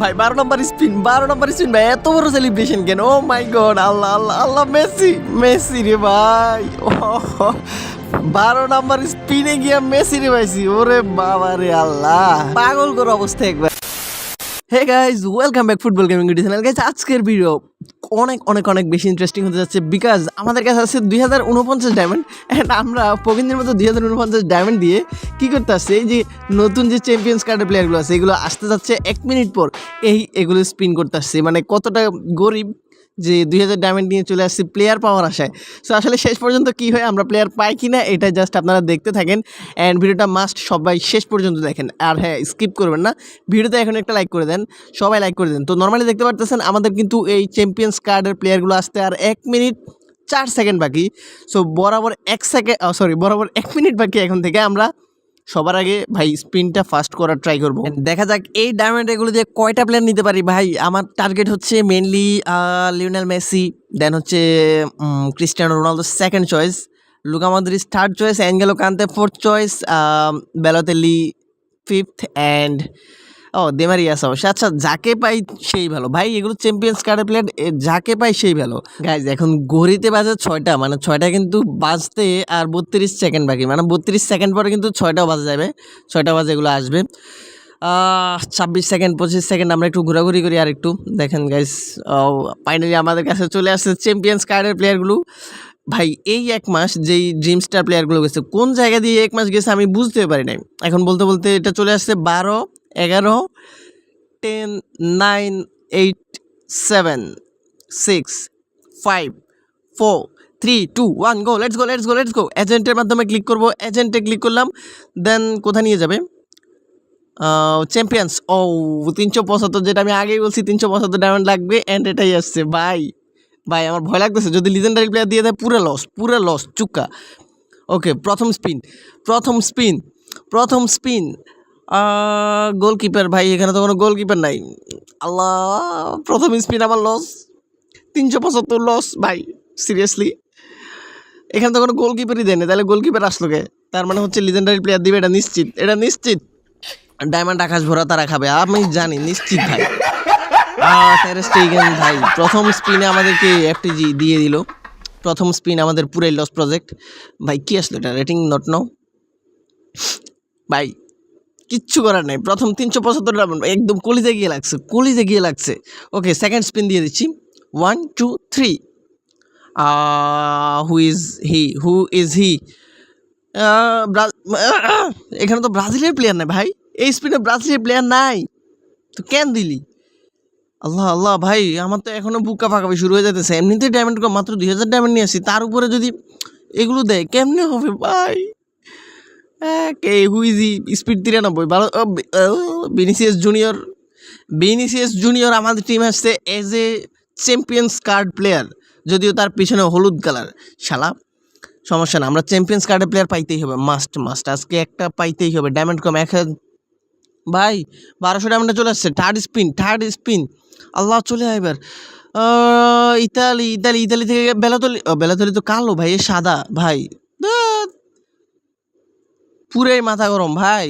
ভাই, বারো নম্বর স্পিন, বারো নম্বর স্পিন, ভাই, এত বড় সেলিব্রেশন কেন? ও মাই গড আল্লাহ আল্লাহ আল্লাহ, মেসি মেসি রে ভাই ও বারো নম্বর স্পিনে গিয়া মেসি রে ভাইছি, ওরে বাবা রে আল্লাহ। পাগল করো অবস্থা একবার। Hey guys welcome back football gaming UT channel guys আজকের ভিডিও অনেক অনেক অনেক বেশি ইন্টারেস্টিং হতে যাচ্ছে বিকজ আমাদের কাছে আছে দুই হাজার উনপঞ্চাশ ডায়মন্ড অ্যান্ড আমরা প্রবীণদের মতো দুই হাজার উনপঞ্চাশ ডায়মন্ড দিয়ে কী করতে আসছে? এই যে নতুন যে চ্যাম্পিয়ন্স কার্ডের প্লেয়ারগুলো আছে, এগুলো আসতে যাচ্ছে এক মিনিট পর। এই, এগুলো স্পিন করতে আসছে। মানে কতটা গরিব যে দুই হাজার ডায়মন্ড নিয়ে চলে আসছি প্লেয়ার পাওয়ার আশায়। সো আসলে শেষ পর্যন্ত কি হয়, আমরা প্লেয়ার পাই কি না এটা জাস্ট আপনারা দেখতে থাকেন। অ্যান্ড ভিডিওটা মাস্ট সবাই শেষ পর্যন্ত দেখেন। আর হ্যাঁ স্কিপ করবেন না। ভিডিওতে এখন একটা লাইক করে দেন। সবাই লাইক করে দেন। তো নর্মালি দেখতে পারতেছেন, আমাদের কিন্তু এই চ্যাম্পিয়ন্স কার্ডের প্লেয়ারগুলো আসতে আর এক মিনিট চার সেকেন্ড বাকি। সো বরাবর এক সেকেন্ড সরি বরাবর এক মিনিট বাকি এখন থেকে আমরা সবার আগে ভাই স্পিনটা ফাস্ট করার ট্রাই করব। দেখা যাক এই ডায়মন্ড এগুলো দিয়ে কয়টা প্লেয়ার নিতে পারি ভাই? আমার টার্গেট হচ্ছে মেনলি লিওনেল মেসি দেন হচ্ছে Cristiano Ronaldo second choice Luka Modric third choice N'Golo Kante fourth choice Balotelli fifth and ও দেমারিয়াস অবশ্য আচ্ছা যাকে পাই সেই ভালো। ভাই, এগুলো চ্যাম্পিয়ন্স কার্ডের প্লেয়ার যাকে পাই সেই ভালো। গাইজ এখন ঘড়িতে বাজে ছয়টা মানে ছয়টা কিন্তু বাজতে আর বত্রিশ সেকেন্ড বাকি। মানে বত্রিশ সেকেন্ড পরে কিন্তু ছয়টাও বাজে যাবে। ছয়টা বাজে এগুলো আসবে। ছাব্বিশ সেকেন্ড, পঁচিশ সেকেন্ড আমরা একটু ঘোরাঘুরি করি আর একটু। দেখেন গাইজ ফাইনালি আমাদের কাছে চলে আসছে চ্যাম্পিয়ন্স কার্ডের প্লেয়ারগুলো ভাই, এই এক মাস যেই ড্রিম স্টার প্লেয়ারগুলো গেছে, কোন জায়গা দিয়ে এক মাস গেছে আমি বুঝতে পারি নাই। এখন বলতে বলতে এটা চলে আসছে বারো এগারো ten nine eight seven six five four three two one go let's go let's go let's go এজেন্টের মাধ্যমে ক্লিক করব। এজেন্টে ক্লিক করলাম। দেন কোথায় নিয়ে যাবে? চ্যাম্পিয়ন্স ও, তিনশো পঁচাত্তর যেটা আমি আগেই বলছি, তিনশো পঁচাত্তর ডায়মন্ড লাগবে অ্যান্ড এটাই আসছে। ভাই ভাই, আমার ভয় লাগতেছে। যদি লিজেন্ডারি প্লেয়ার দিয়ে দেয়, পুরো লস পুরো লস চুক্কা। ওকে প্রথম স্পিন প্রথম স্পিন প্রথম স্পিন গোলকিপার ভাই, এখানে তো কোনো গোলকিপার নাই। আল্লাহ, প্রথম স্পিন আমার লস তিনশো পঁচাত্তর লস ভাই সিরিয়াসলি এখানে তো কোনো গোলকিপারই দেয়নি তাহলে গোলকিপার আসলো কে? তার মানে হচ্ছে লিজেন্ডারি প্লেয়ার দিবে, এটা নিশ্চিত। এটা নিশ্চিত। ডায়মন্ড আকাশ ভরা তারা খাবে, আমি জানি, নিশ্চিত, ভাই। ভাই, প্রথম স্পিনে আমাদেরকে এফটিজি দিয়ে দিল। প্রথম স্পিন আমাদের পুরাই লস প্রজেক্ট ভাই, কী আসলো এটা? রেটিং নট নাও ভাই কিচ্ছু করার নাই। প্রথম তিনশো পঁচাত্তর রান একদম কলিজে গিয়ে লাগছে, কলিজে গিয়ে লাগছে। ওকে সেকেন্ড স্পিন দিয়ে দিচ্ছি। One two three who is he who is he এখানে তো ব্রাজিলের প্লেয়ার নাই ভাই। এই স্পিনে ব্রাজিলের প্লেয়ার নাই। তো কেন দিলি? আল্লাহ আল্লাহ ভাই, আমার তো এখনও বুকা ফাঁকাবি শুরু হয়ে যেতেছে এমনিতেই ডায়মন্ড মাত্র দুই হাজার ডায়মন্ড নিয়ে আসি। তার উপরে যদি এগুলো দেয়, কেমনে হবে ভাই? কে হুইজি স্পিড তিরানব্বই, ভালো বিনিসিয়াস জুনিয়র বিনিসিয়াস জুনিয়র আমাদের টিম আসছে as a champions card player যদিও তার পিছনে হলুদ কালার শালা, সমস্যা না, আমরা চ্যাম্পিয়ন্স কার্ডের প্লেয়ার পাইতেই হবে মাস্ট মাস্ট আজকে একটা পাইতেই হবে ডায়মন্ড কম এক ভাই, বারোশো ডায়মন্ডে চলে আসছে থার্ড স্পিন থার্ড স্পিন আল্লাহ চলে আয় এবার। ইতালি ইতালি ইতালি থেকে বেলাতলি বেলাতলি তো কালো, ভাই সাদা, ভাই। পুরাই মাথা গরম, ভাই।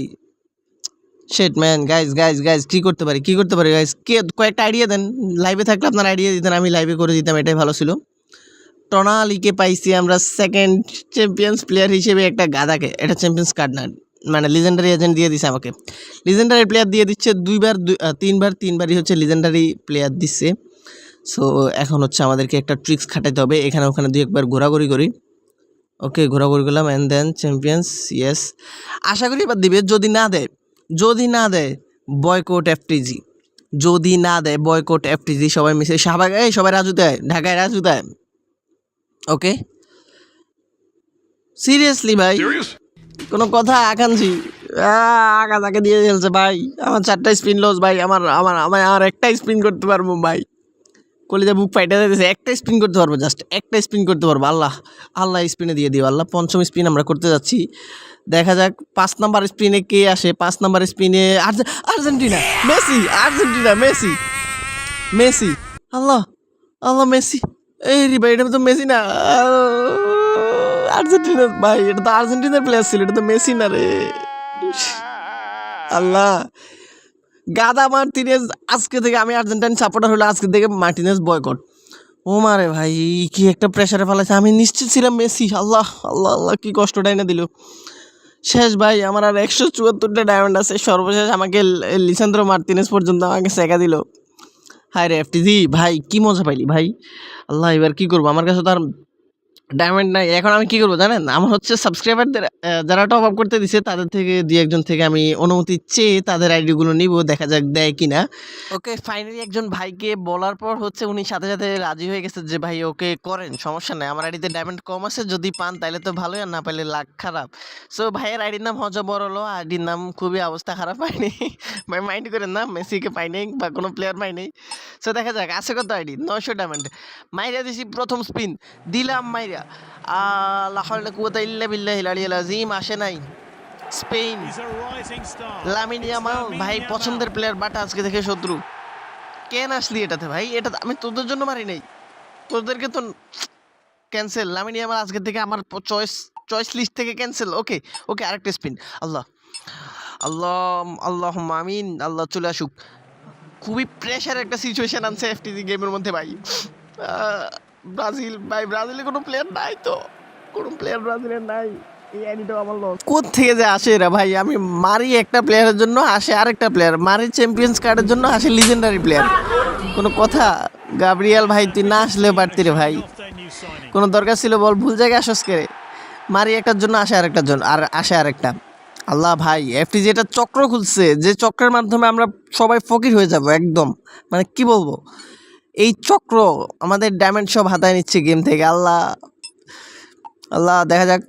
Shit man guys guys guys কী করতে পারি, কী করতে পারি গাইজ কে, কয়েকটা আইডিয়া দেন। লাইভে থাকলে আপনার আইডিয়া দিতেন, আমি লাইভে করে দিতাম, এটাই ভালো ছিল। টনালিকে পাইছি আমরা সেকেন্ড চ্যাম্পিয়ন্স প্লেয়ার হিসেবে একটা গাদাকে, এটা চ্যাম্পিয়ন্স কার্ড না মানে লিজেন্ডারি এজেন্ট দিয়ে দিছে আমাকে। লিজেন্ডারি প্লেয়ার দিয়ে দিচ্ছে, দুইবার তিনবার, তিনবারই হচ্ছে লিজেন্ডারি প্লেয়ার দিচ্ছে। সো এখন হচ্ছে আমাদেরকে একটা ট্রিক্স খাটাইতে হবে, এখানে ওখানে দুই একবার ঘোরাঘুরি করি। ওকে ঘোরাঘুরি করলাম অ্যান্ড দেন চ্যাম্পিয়ন্স ইয়েস আশা করি এবার দিবে যদি না দেয় যদি না দেয় বয়কোট এফটিজি যদি না দেয় বয়কোট এফটিজি সবাই মিশে শাহবাগ এই সবাই রাজু দেয় ঢাকায় রাজু দেয়। ওকে সিরিয়াসলি ভাই? কোনো কথা আকাঙ্ক্ষী? আঁকা তাকে দিয়ে ফেলছে ভাই। আমার চারটা স্পিন লস ভাই আমার আমার আমার আর একটা স্পিন করতে পারব ভাই। কলিজা বুক ফাইটে দিতেছে একটা স্পিন করতে পারব জাস্ট একটা স্পিন করতে পারব, আল্লাহ আল্লাহ স্পিনে দিয়ে দিও, আল্লাহ, পঞ্চম স্পিন আমরা করতে যাচ্ছি। দেখা যাক, পাঁচ নাম্বার স্পিনে কে আসে, পাঁচ number স্পিনে Argentina, Messi Argentina, Messi Messi, আল্লাহ আল্লাহ, মেসি, এই রে ভাই, এটা তো মেসি না, আর্জেন্টিনা, ভাই, এটা তো আর্জেন্টিনার প্লেয়ার ছিল, এটা তো মেসি না রে আল্লাহ গাদা মার্টিনেজ, আজকে থেকে আমি আর্জেন্টাইন সাপোর্টার হলে আজকে থেকে মার্টিনেজ বয়কট ও মারে ভাই, কি একটা প্রেশারে ফেলাইছে। আমি নিশ্চিত ছিলাম মেসি। আল্লাহ আল্লাহ আল্লাহ, কি কষ্টটাই না দিল। শেষ ভাই, আমার আর একশো চুয়াত্তরটা ডায়মন্ড আছে। সর্বশেষ আমাকে লিসান্দ্র মার্টিনেজ পর্যন্ত আমাকে শেখা দিল। হায় রে এফটিজি, ভাই, কি মজা পাইলি ভাই। আল্লাহ, এবার কি করব? আমার কাছে তো আর ডায়মন্ড নাই এখন আমি কি করব জানেন? আমার হচ্ছে সাবস্ক্রাইবারদের যারা টপ আপ করতে দিছে, তাদের থেকে দুই একজন থেকে আমি অনুমতি চেয়ে তাদের আইডিগুলো নিব, দেখা যাক দেয় কিনা। ওকে ফাইনালি একজন ভাইকে বলার পর হচ্ছে উনি সাথে সাথে রাজি হয়ে গেছে যে, ভাই, ওকে করেন, সমস্যা নাই। আমার আইডিতে ডায়মন্ড কম আছে, যদি পান তাহলে তো ভালোই, আর না পাইলে লাখ খারাপ। সো ভাইয়ের আইডির নাম হজ বড়লো আইডির নাম খুবই অবস্থা খারাপ, পাইনি। ভাই মাইন্ড করেন না, মেসিকে পাইনি বা কোনো প্লেয়ার পাইনি সো দেখা যাক, আছে কত আইডি নয়শো ডায়মন্ড মাইরা দিছি প্রথম স্পিন দিলাম মাইরা। আল্লাহ বিল্লাহ আলিয়াল আজিম আসে নাই। স্পেন. লামিন ইয়ামাল ভাই পছন্দের প্লেয়ার বাট আজকে থেকে শত্রু। কেন আসলি এটাতে ভাই? এটা আমি তোদের জন্য মারি নাই। তোদেরকে তো ক্যান্সেল লামিন ইয়ামাল আজকে থেকে আমার চয়েস চয়েস লিস্ট থেকে ক্যান্সেল ওকে ওকে আরেকটা স্পিন আল্লাহ আল্লাহ আল্লাহ মামিন আল্লাহ চলে আসুক। খুবই প্রেশার একটা সিচুয়েশন আনছে এফটিজি গেমের মধ্যে ভাই। ব্রাজিল, ভাই, ব্রাজিলে কোনো প্লেয়ার নাই তো। কোনো প্লেয়ার ব্রাজিলের নাই। কোথ থেকে যে আসে এরা, ভাই? আমি মারি একটা প্লেয়ারের জন্য, আসে আরেকটা প্লেয়ার মারি চ্যাম্পিয়ন্স কার্ডের জন্য, আসে লিজেন্ডারি প্লেয়ার কোনো কথা? গাবরিয়াল, ভাই, তুই না আসলে পারতি রে, ভাই. কোনো দরকার ছিল বল? ভুল জায়গায় আসস করে মারি একটার জন্য, আসে আরেকটার জন্য, আর আসে আরেকটা। আল্লাহ, ভাই এফটি যেটা চক্র খুলছে। যে চক্রের মাধ্যমে আমরা সবাই ফকির হয়ে যাব, একদম। মানে কি বলব? এই চক্র আমাদের ডায়মন্ড সব হাতায় নিচ্ছে গেম থেকে। আল্লাহ আল্লাহ, দেখা যাক।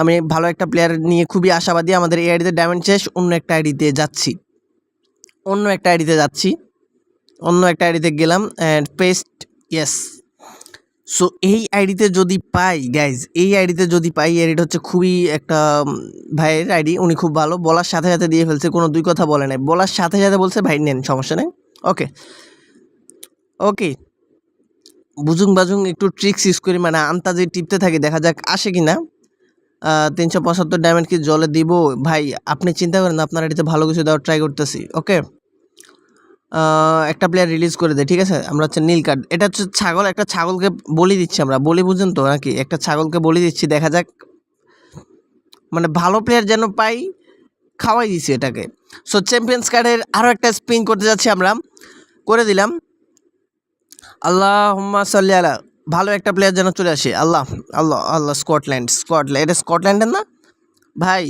আমি ভালো একটা প্লেয়ার নিয়ে খুবই আশাবাদী। আমাদের এই আইডিতে ডায়মন্ড শেষ, অন্য একটা আইডিতে যাচ্ছি। অন্য একটা আইডিতে যাচ্ছি। অন্য একটা আইডিতে গেলাম অ্যান্ড পেস্ট ইয়েস সো এই আইডিতে যদি পাই গাইজ এই আইডিতে যদি পাই আইডিটা হচ্ছে খুবই একটা ভাইয়ের আইডি। উনি খুব ভালো। বলার সাথে সাথে দিয়ে ফেলছে, কোনো দুই কথা বলে নাই। বলার সাথে সাথে বলছে, ভাই, নেন, সমস্যা নেই। ওকে ওকে বুজুং বাজুং একটু ট্রিক্স ইউজ করি মানে আন্তাজে টিপতে থাকি, দেখা যাক আসে কি না তিনশো পঁচাত্তর ডায়মন্ড কি জলে দিব? ভাই, আপনি চিন্তা করেন আপনার আইডিতে ভালো কিছু দেওয়ার ট্রাই করতেছি ওকে একটা প্লেয়ার রিলিজ করে দেয়, ঠিক আছে? আমরা হচ্ছে নীল কার্ড এটা হচ্ছে ছাগল, একটা ছাগলকে বলি দিচ্ছি আমরা, বলি বুঝেন তো নাকি? একটা ছাগলকে বলি দিচ্ছি, দেখা যাক। মানে ভালো প্লেয়ার যেন পাই, খাওয়াই দিছি এটাকে। সো চ্যাম্পিয়ন্স কার্ডের আরও একটা স্পিন করতে যাচ্ছি আমরা, করে দিলাম। আল্লাহ সাল্লি আলা, ভালো একটা প্লেয়ার যেন চলে আসে। আল্লাহ আল্লাহ আল্লাহ, স্কটল্যান্ড স্কটল্যান্ড, এটা স্কটল্যান্ডের না? ভাই,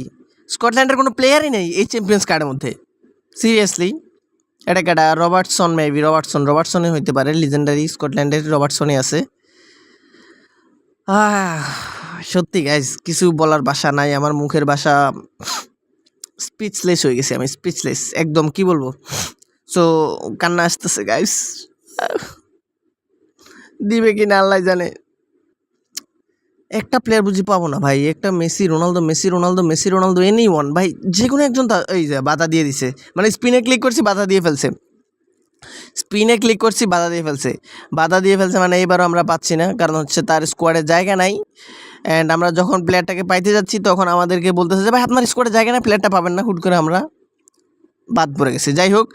স্কটল্যান্ডের কোনো প্লেয়ারই নেই এই চ্যাম্পিয়ন্স কার্ডের মধ্যে। সিরিয়াসলি এটা কেটা রবার্টসন মেবি রবার্টসন রবার্টসনই হইতে পারে লিজেন্ডারি স্কটল্যান্ডের রবার্টসনই আছে। সত্যি গাইজ কিছু বলার বাসা নাই, আমার মুখের বাসা স্পিচলেস হয়ে গেছে আমি স্পিচলেস একদম কি বলব? সো কান্না আসতেছে গাইস দিবে কি না আল্লাহ জানে। একটা প্লেয়ার বুঝি পাবো না ভাই, একটা Messi, Ronaldo Messi Ronaldo Messi, Ronaldo any one ভাই যে কোনো একজন এই যে বাধা দিয়ে দিছে মানে স্পিনে ক্লিক করছি, বাধা দিয়ে ফেলছে। স্পিনে ক্লিক করছি, বাধা দিয়ে ফেলছে। বাধা দিয়ে ফেলছে মানে এইবারও আমরা পাচ্ছি না, কারণ হচ্ছে তার স্কোয়াডে জায়গা নাই। অ্যান্ড আমরা যখন প্লেয়ারটাকে পাইতে যাচ্ছি, তখন আমাদেরকে বলতেছে যে, ভাই, আপনার স্কোয়াডে জায়গা নাই প্লেয়ারটা পাবেন না, হুট করে আমরা। বাদ পড়ে গেছে। যাই হোক,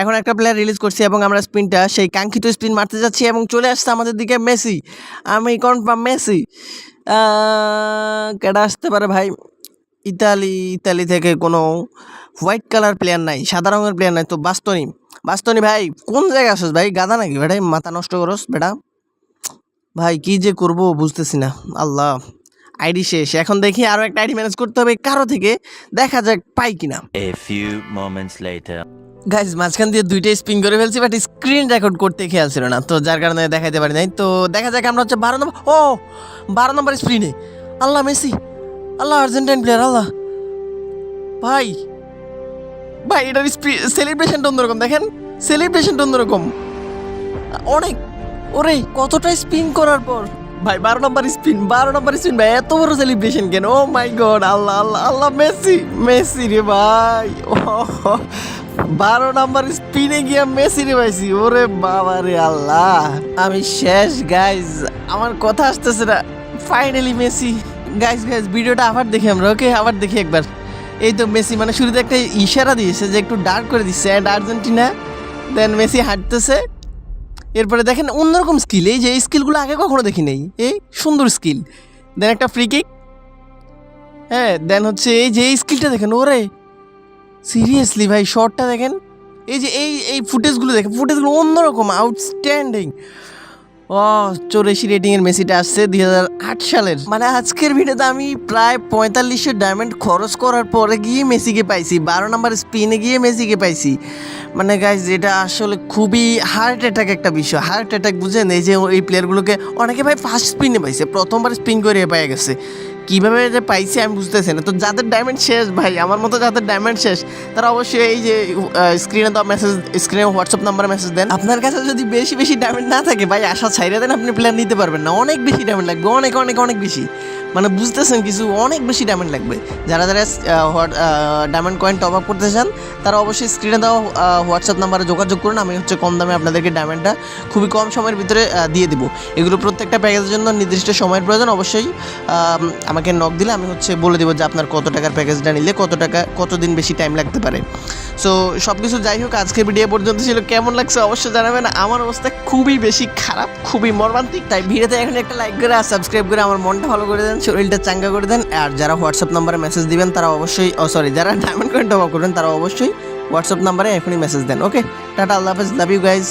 এখন একটা প্লেয়ার রিলিজ করছি এবং আমরা স্পিনটা সেই কাঙ্ক্ষিত স্পিন মারতে যাচ্ছি এবং চলে আসছে আমাদের দিকে মেসি। আমি কনফার্ম মেসি। কেটা আসতে পারে ভাই? ইতালি ইতালি থেকে কোনো হোয়াইট কালার প্লেয়ার নাই, সাদা রঙের প্লেয়ার নাই। তো বাস্তনি বাস্তনি ভাই, কোন জায়গায় আসিস ভাই? গাদা নাকি? বেটাই মাথা নষ্ট করস, বেটা। ভাই, কি যে করব বুঝতেছি না। আল্লাহ। আইডি শেষ। এখন দেখি আরও একটা আইডি ম্যানেজ করতে হবে কারও থেকে দেখা যাক পাই কিনা। A few moments later. Guys মাঝখান দিয়ে দুইটাই স্পিন করে ফেলছি বাট স্ক্রিন রেকর্ড করতে খেয়াল ছিল না তো যার কারণে দেখাইতে পারি নাই। তো দেখা যাক আমরা হচ্ছে বারো নম্বর ও বারো নম্বর স্ক্রিনে আল্লাহ মেসি আল্লাহ আর্জেন্টাইন প্লেয়ার আল্লাহ। ভাই ভাই এটার সেলিব্রেশনটা অন্যরকম দেখেন সেলিব্রেশনটা অন্যরকম। অনেক ওরে কতটা স্পিন করার পর। ভাই, বারো নম্বর স্পিন, বারো নম্বর স্পিন, ভাই, এত বড় সেলিব্রেশন কেন? ও মাই গড আল্লাহ আল্লাহ আল্লাহ, মেসি মেসি রে ভাই ও বারো নম্বর স্পিনে গিয়ে মেসি রে পাইছি ওরে বাবা রে আল্লাহ। আমি শেষ গাইজ আমার কথা আসতেছে না। ফাইনালি মেসি গাইজ গাইজ ভিডিওটা আবার দেখি আমরা ওকে আবার দেখি একবার। এই তো মেসি মানে শুরুতে একটা ইশারা দিয়েছে যে একটু ডার্ক করে দিচ্ছে অ্যান্ড আর্জেন্টিনা দেন মেসি হাঁটতেছে। এরপরে দেখেন অন্যরকম স্কিল এই যে এই স্কিলগুলো আগে কখনো দেখি নেই এই সুন্দর স্কিল দেন একটা ফ্রি কিক হ্যাঁ দেন হচ্ছে এই যে এই স্কিলটা দেখেন, ওরে! সিরিয়াসলি ভাই শর্টটা দেখেন। এই যে এই এই ফুটেজগুলো দেখেন ফুটেজগুলো অন্যরকম আউটস্ট্যান্ডিং ও চৌরাশি রেটিংয়ের মেসিটা আসছে দু হাজার আট সালের। মানে আজকের ভিডিওতে আমি প্রায় পঁয়তাল্লিশশো ডায়মন্ড খরচ করার পরে গিয়ে মেসিকে পাইছি। বারো নাম্বার স্পিনে গিয়ে মেসিকে পাইছি। মানে গাইজ এটা আসলে খুবই হার্ট অ্যাটাক একটা বিষয়। হার্ট অ্যাটাক বুঝেন, এই যে এই প্লেয়ারগুলোকে অনেকে ভাই ফার্স্ট স্পিনে পাইছে, প্রথমবার স্পিন করে পাই গেছে। কীভাবে যে পাইছি আমি বুঝতেছি না। তো যাদের ডায়মন্ড শেষ, ভাই, আমার মতো যাদের ডায়মন্ড শেষ, তারা অবশ্যই এই যে স্ক্রিনে তো মেসেজ স্ক্রিনে হোয়াটসঅ্যাপ নাম্বারে মেসেজ দেন। আপনার কাছে যদি বেশি বেশি ডায়মন্ড না থাকে, ভাই, আশা ছাইরা দেন, আপনি প্ল্যান নিতে পারবেন না। অনেক বেশি ডায়মন্ড লাগবে, অনেক অনেক অনেক বেশি। মানে বুঝতেছেন কিছু অনেক বেশি ডায়মন্ড লাগবে। যারা যারা ডায়মন্ড কয়েন টপ আপ করতে চান, তারা অবশ্যই স্ক্রিনে দেওয়া হোয়াটসঅ্যাপ নাম্বারে যোগাযোগ করুন, আমি হচ্ছে কম দামে আপনাদেরকে ডায়মন্ডটা খুবই কম সময়ের ভিতরে দিয়ে দিব। এগুলো প্রত্যেকটা প্যাকেজের জন্য নির্দিষ্ট সময়ের প্রয়োজন, অবশ্যই আমাকে নক দিলে আমি হচ্ছে বলে দেবো যে আপনার কত টাকার প্যাকেজটা নিলে কত টাকা কতদিন বেশি টাইম লাগতে পারে। সো সব কিছু যাই হোক, আজকের ভিডিও পর্যন্ত ছিল। কেমন লাগছে অবশ্যই জানাবেন। আমার অবস্থা খুবই বেশি খারাপ, খুবই মর্মান্তিক, তাই ভিডিওতে এখন একটা লাইক করে আর সাবস্ক্রাইব করে আমার মনটা ভালো করে দেন। শরীরটা চাঙ্গা করে দেন। আর যারা হোয়াটসঅ্যাপ নাম্বারে মেসেজ দিবেন, তারা অবশ্যই, ও সরি যারা ডায়মন্ড কয়েন টপ করবেন, তারা অবশ্যই হোয়াটসঅ্যাপ নাম্বারে এখনই মেসেজ দেন ওকে টাটা, আল্লাহ হাফেজ লাভ ইউ গাইজ